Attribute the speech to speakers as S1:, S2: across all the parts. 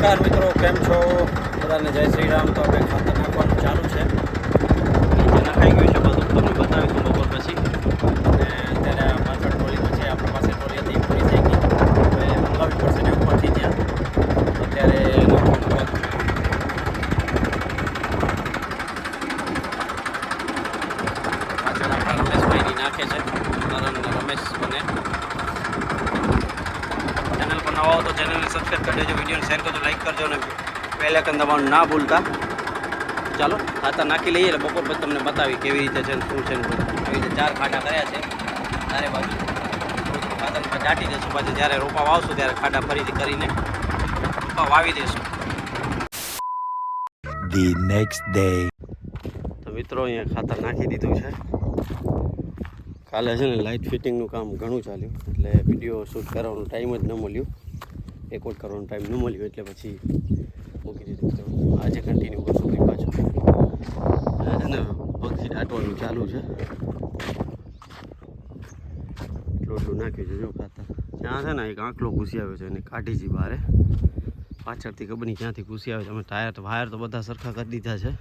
S1: નમસ્કાર મિત્રો કેમ છો? બધાને જય શ્રી રામ. તો આપણે ખાતર નાખવાનું ચાલુ છે નીચે નખાઈ ગયું છે બધું તમને બતાવીશું બપોર પછી અને અત્યારે પાછળ ટોલી છે આપણી પાસે ટોલી હતી ઈ પૂરી થઈ ગઈ હવે મંગાવવી પડશે ને ઉપરથી ત્યાં અત્યારે નાખવાનું ચાલુ. પાછળ આપણા રમેશભાઈની નાખે છે નરન અને રમેશ બને ચેનલ પર નવા હો તો ચેનલને સબસ્ક્રાઈબ કરી દેજો વિડીયોને શેર કરજો લાઈક કરજો અને પહેલાં કન દબાવવાનું ના ભૂલતા. ચાલો ખાતા નાખી લઈએ એટલે બપોર પછી તમને બતાવી કેવી રીતે છે શું છે બધું. રીતે ચાર ખાડા કર્યા છે. ચારે બાજુ ખાતર દાટી દઈશું પછી જ્યારે રોપા વાવશું ત્યારે ખાડા ફરીથી કરીને રોપા વાવી દઈશું
S2: the next day.
S1: તો મિત્રો અહીંયા ખાતર નાખી દીધું છે. કાલે છે ને લાઇટ ફિટિંગનું કામ ઘણું ચાલ્યું. એટલે વીડિયો શૂટ કરવાનો ટાઈમ જ ન મળ્યો. રેકોર્ડ કરવાનો ટાઈમ ન મળ્યો એટલે પછી મૂકી દીધું તો આજે કન્ટિન્યુ કરશું ફરી પાછું. અને પક્ષી દાટવાનું ચાલુ છે. એટલું નાખ્યું છે, જો ખાતા. ત્યાં છે ને એક આંકલો ઘૂસી આવ્યો છે એને કાઢી છે બહારે. પાછળથી ખબર ક્યાંથી ઘૂસી આવે છે. અમે ટાયર તો વાયર તો બધા સરખા કરી દીધા છે.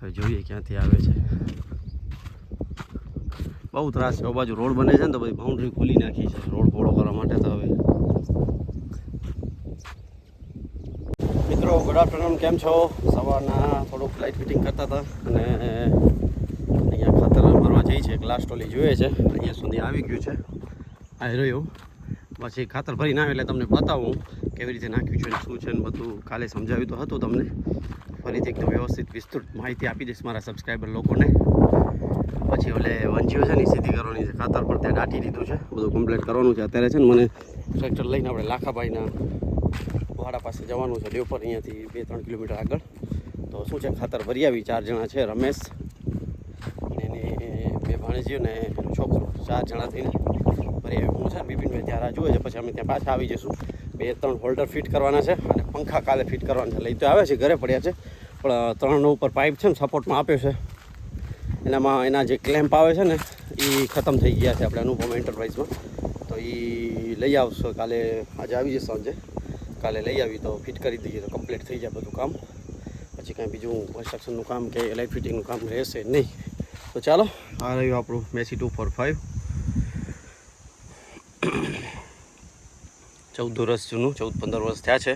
S1: હવે જોઈએ ક્યાંથી આવે છે. બહુ ત્રાસ છે. બાજુ રોડ બને છે ને તો બધી બાઉન્ડ્રી ખોલી નાખી છે. રોડ પહોળો કરવા માટે તો હવે મિત્રો ગુડ આફ્ટરનૂન, કેમ છો? સવારના થોડુંક લાઇટ ફિટિંગ કરતા હતા અને અહીંયા ખાતર ભરવા જઈ છે ગ્લાસ ટોલી જોઈએ છે. અહીંયા સુધી આવી ગયું છે. આ રહ્યું. પછી ખાતર ભરી ના આવે એટલે તમને બતાવું કેવી રીતે નાખ્યું છે શું છે ને બધું કાલે સમજાવ્યું તો હતું તમને. ફરીથી એકદમ વ્યવસ્થિત, વિસ્તૃત માહિતી આપી દઈશ મારા સબસ્ક્રાઈબર લોકોને. પછી ઓલે વંચીઓ છે ને સીધી કરવાની છે. ખાતર પર ત્યાં દાટી દીધું છે. બધું કમ્પ્લીટ કરવાનું છે અત્યારે છે ને મને ટ્રેક્ટર લઈને આપણે લાખાભાઈના. વાડા પાસે જવાનું છે દેવપર અહીંયાથી બે ત્રણ કિલોમીટર આગળ. તો શું છે, ખાતર ભરી આવી, ચાર જણા છે, રમેશ અને એની બે ભાણેજીઓ ને એનો છોકરો. ચાર જણા થઈને ભરી હું છે ને બિપિનભાઈ ત્યાં રાહ જુએ છે, પછી અમે ત્યાં પાછા આવી જઈશું. બે ત્રણ હોલ્ડર ફિટ કરવાના છે અને પંખા કાલે ફિટ કરવાના છે. લઈ તો આવે છે, ઘરે પડ્યા છે. પણ ત્રણનો ઉપર પાઇપ છે ને, સપોર્ટમાં આપ્યો છે. એનામાં, એના જે ક્લેમ્પ આવે છે ને એ ખતમ થઈ ગયા છે, આપણે અનુપમ એન્ટરપ્રાઇઝમાં તો એ લઈ આવશો કાલે, આજે આવી જશે સાંજે. કાલે લઈ આવી તો ફિટ કરી દઈએ તો કમ્પ્લીટ થઈ જાય બધું કામ. પછી કાંઈ બીજું કન્સ્ટ્રક્શનનું કામ કે લાઇટ ફિટિંગનું કામ રહેશે નહીં. તો ચાલો, આ રહ્યું આપણું મેસી ટુ ફોર ફાઇવ ચૌદ વર્ષ જૂનું, ચૌદ પંદર વર્ષ થયા છે.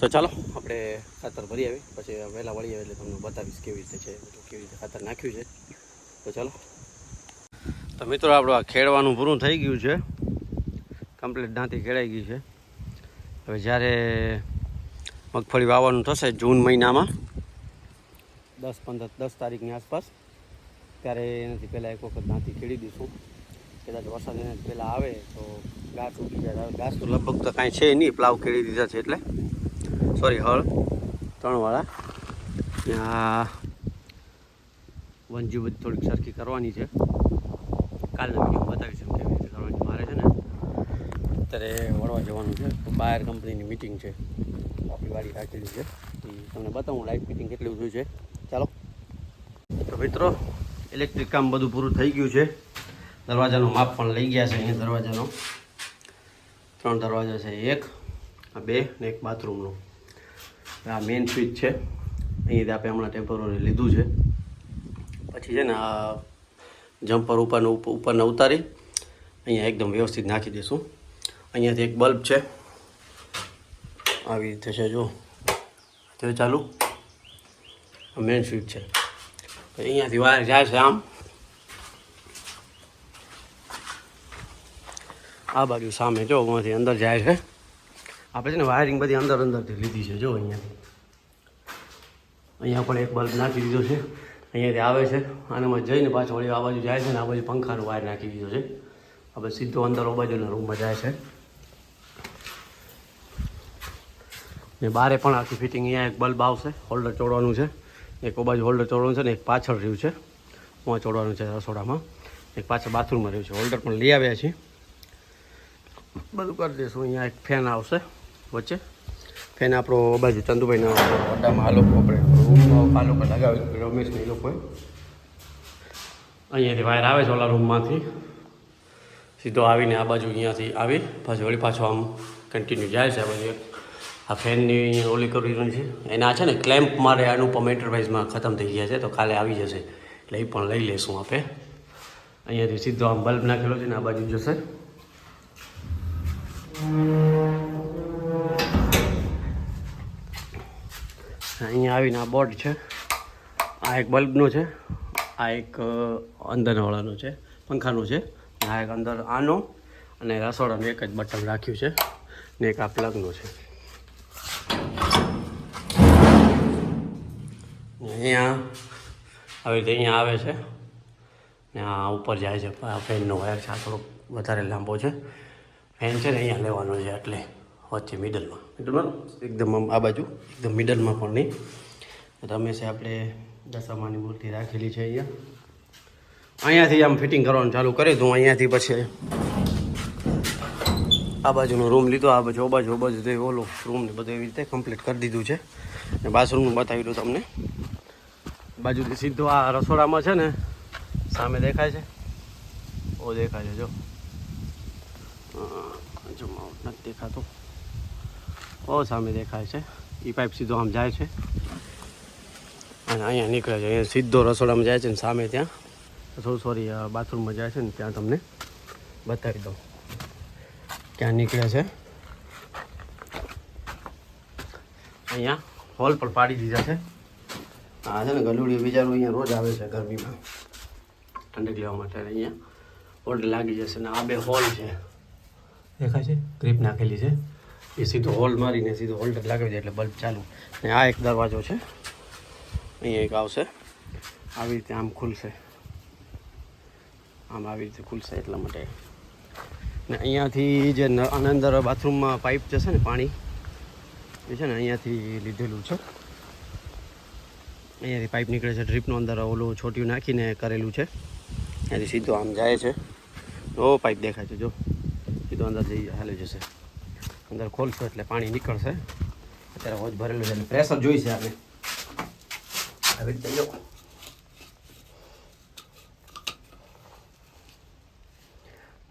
S1: તો ચાલો, આપણે ખાતર ભરી આવી. પછી વહેલા વળી આવે એટલે તમને બતાવીશ કેવી રીતે છે કેવી રીતે ખાતર નાખ્યું છે. તો ચાલો. તો મિત્રો, આપણું આ ખેડવાનું પૂરું થઈ ગયું છે. કમ્પ્લીટ દાંતી ખેડાઈ ગઈ છે. હવે જ્યારે મગફળી વાવવાનું થશે જૂન મહિનામાં, દસ પંદર, દસ તારીખની આસપાસ, ત્યારે એનાથી પહેલાં એક વખત દાંતી ખેડી દઈશું. કદાચ વરસાદ એનાથી પહેલાં આવે તો ઘાસ ઉગી જાય. ઘાસ તો લગભગ તો કાંઈ છે નહીં, પ્લાવ ખેડી દીધા છે એટલે. સોરી હળ ત્રણવાળા ત્યાં વંજી બધી થોડીક સરખી કરવાની છે. વીડિયો બતાવીશું કેવી રીતે કરવાની મારે છે ને અત્યારે વળવા જવાનું છે. તો બાયર કંપનીની મિટિંગ છે. આપણી રાખેલી છે. એ તમને બતાવું લાઇટ ફિટિંગ કેટલી થયું છે. ચાલો. તો મિત્રો ઇલેક્ટ્રિક કામ બધું પૂરું થઈ ગયું છે. દરવાજાનું માપ પણ લઈ ગયા છે અહીંયા દરવાજાનો. ત્રણ દરવાજા છે. એક, આ બે ને એક બાથરૂમનો આ મેઇન સ્વિચ છે. અહીંયાથી આપણે હમણાં ટેમ્પરરી લીધું છે. પછી છે ને આ જમ્પર ઉપરને ઉપરને ઉતારી. અહીંયા એકદમ વ્યવસ્થિત નાખી દઈશું. અહીંયાથી એક બલ્બ છે. આવી રીતે છે, જો. તે ચાલુ. મેઇન સ્વિચ છે. અહીંયાથી વાયર જાય છે આમ. આ બાજુ સામે, જો અહીંયાથી અંદર જાય છે. આપણે છે ને વાયરિંગ બધી અંદર અંદરથી લીધી છે, જો, અહીંયાથી. અહીંયા પણ એક બલ્બ નાખી દીધો છે. અહીંયાથી આવે છે. આનામાં જઈને પાછો વળી આ બાજુ જાય છે ને આ બાજુ પંખાનું વાયર નાખી દીધો છે. આપણે સીધો અંદર બાજુના રૂમમાં જાય છે. ને બારે પણ આખી ફિટિંગ અહીંયા એક બલ્બ આવશે હોલ્ડર ચોડવાનું છે. એક બાજુ હોલ્ડર ચોડવાનું છે ને એક પાછળ રહ્યું છે. હું ચોડવાનું છે રસોડામાં. એક પાછળ બાથરૂમમાં રહ્યું છે. હોલ્ડર પણ લઈ આવ્યા છીએ. બધું કરી દઈશું. અહીંયા એક ફેન આવશે વચ્ચે. ફેન આપણો બાજુ ચંદુભાઈના અડ્ડામાં આ લોકો આપણે આ લોકો રમેશને એ લોકોએ. અહીંયાથી વાયર આવે છે ઓલા રૂમમાંથી સીધો આવીને આ બાજુ અહીંયાથી આવી. પાછું વળી પાછો આમ કન્ટિન્યુ જાય છે આ બાજુ. આ ફેનની ઓલી કરવી છે. એના છે ને ક્લેમ્પ મારે અનુપમ એન્ટરપ્રાઇઝમાં ખતમ થઈ ગયા છે, તો કાલે આવી જશે. એટલે એ પણ લઈ લેશું આપણે અહીંયાથી સીધો આમ બલ્બ નાખેલો છે ને આ બાજુ જશે. અહીંયા આવીને આ બોર્ડ છે. આ એક બલ્બનો છે. આ એક અંદરવાળાનો છે, પંખાનો છે. આ એક અંદર આનો અને રસોડાનું એક જ બટન રાખ્યું છે ને એક આ પ્લગનો છે. અહીંયા આવી રીતે અહીંયા આવે છે. ને આ ઉપર જાય છે. ફેનનો વાયર છે. આ થોડો વધારે લાંબો છે. ફેન છે ને અહીંયા લેવાનો છે એટલે વચ્ચે મિડલમાં મિડલમાં એકદમ આ બાજુ. એકદમ મિડલમાં પણ નહીં. રમેશે આપણે દશામાની મૂર્તિ રાખેલી છે અહીંયા. અહીંયાથી આમ ફિટિંગ કરવાનું ચાલુ કરી દઉં. અહીંયાથી પછી આ બાજુનો રૂમ લીધો. આ બાજુ બાજુ બાજુ. ઓલો રૂમ બધું એવી રીતે કમ્પ્લીટ કરી દીધું છે. ને બાથરૂમનું બતાવી દઉં તમને. બાજુથી સીધો આ રસોડામાં છે ને, સામે દેખાય છે. ઓ દેખાય છે, જો. નથી દેખાતું. ઓ, સામે દેખાય છે. એ પાઇપ સીધો આમ જાય છે. અને અહીંયા નીકળે છે. અહીંયા સીધો રસોડામાં જાય છે ને સામે ત્યાં. સો સોરી બાથરૂમમાં જાય છે ને ત્યાં તમને બતાવી દઉં. ક્યાં નીકળે છે. અહીંયા હોલ પર પાડી દીધા છે. આ છે ને ગલુડિયું બિચારું અહીંયા રોજ આવે છે ગરમીમાં. ઠંડક લેવા માટે અહીંયા ઓર્ડર લાગી જશે ને આ બે હોલ છે. દેખાય છે? ક્રીપ નાખેલી છે. એ સીધો હોલ મારીને સીધો હોલ્ડર લાગે છે એટલે બલ્બ ચાલુ. ને આ એક દરવાજો છે. અહીંયા એક આવશે. આવી રીતે આમ ખુલશે. આમ આવી રીતે ખુલશે એટલા માટે. ને અહીંયાથી જે ન- અંદર બાથરૂમમાં પાઇપ જશે ને પાણી એ છે ને અહીંયાથી લીધેલું છે. અહીંયાથી પાઇપ નીકળે છે ડ્રીપનો અંદર ઓલું છોટિયું નાખીને કરેલું છે. ત્યાંથી સીધો આમ જાય છે. ઓ પાઇપ દેખાય છે, જો. સીધો અંદર જઈ હાલી જશે. અંદર ખોલશો એટલે પાણી નીકળશે. અત્યારે હોજ ભરેલું છે પ્રેશર જોઈશે આપણે. આવી રીતે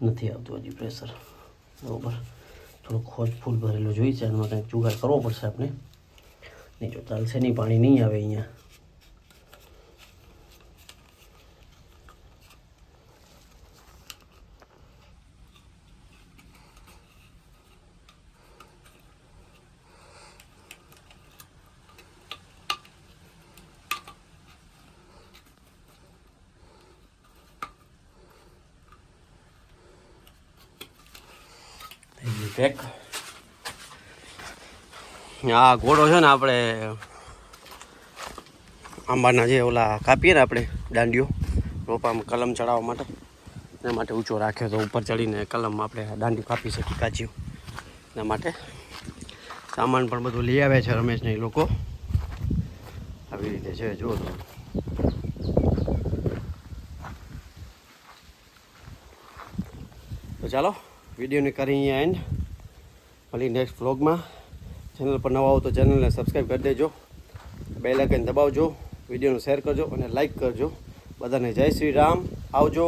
S1: નથી આવતું હજી પ્રેશર બરાબર. થોડુંક ખોજ ફૂલ ભરેલું જોઈ છે, એમાં કંઈક જુગાડ કરવો પડશે આપણે. નહીં જો ચાલશે નહીં, પાણી નહીં આવે અહીંયા. પેક આ ઘોડો છે ને આપણે આંબાના જે ઓલા કાપીએ ને આપણે દાંડીઓ રોપામાં કલમ ચડાવવા માટે. એના માટે ઊંચો રાખ્યો તો ઉપર ચડીને કલમ આપણે દાંડી કાપી શકીએ કાચીઓ એના માટે સામાન પણ બધું લઈ આવે છે રમેશને એ લોકો. આવી રીતે છે જુઓ તો. તો ચાલો, વિડીયોને કરી અહીંયા એન્ડ મળી નેક્સ્ટ વ્લોગમાં ચેનલ પર નવા આવો તો ચેનલને સબસ્ક્રાઈબ કરી દેજો. બે લાઇકન દબાવજો. વિડીયોને શેર કરજો અને લાઇક કરજો. બધાને જય શ્રી રામ. આવજો.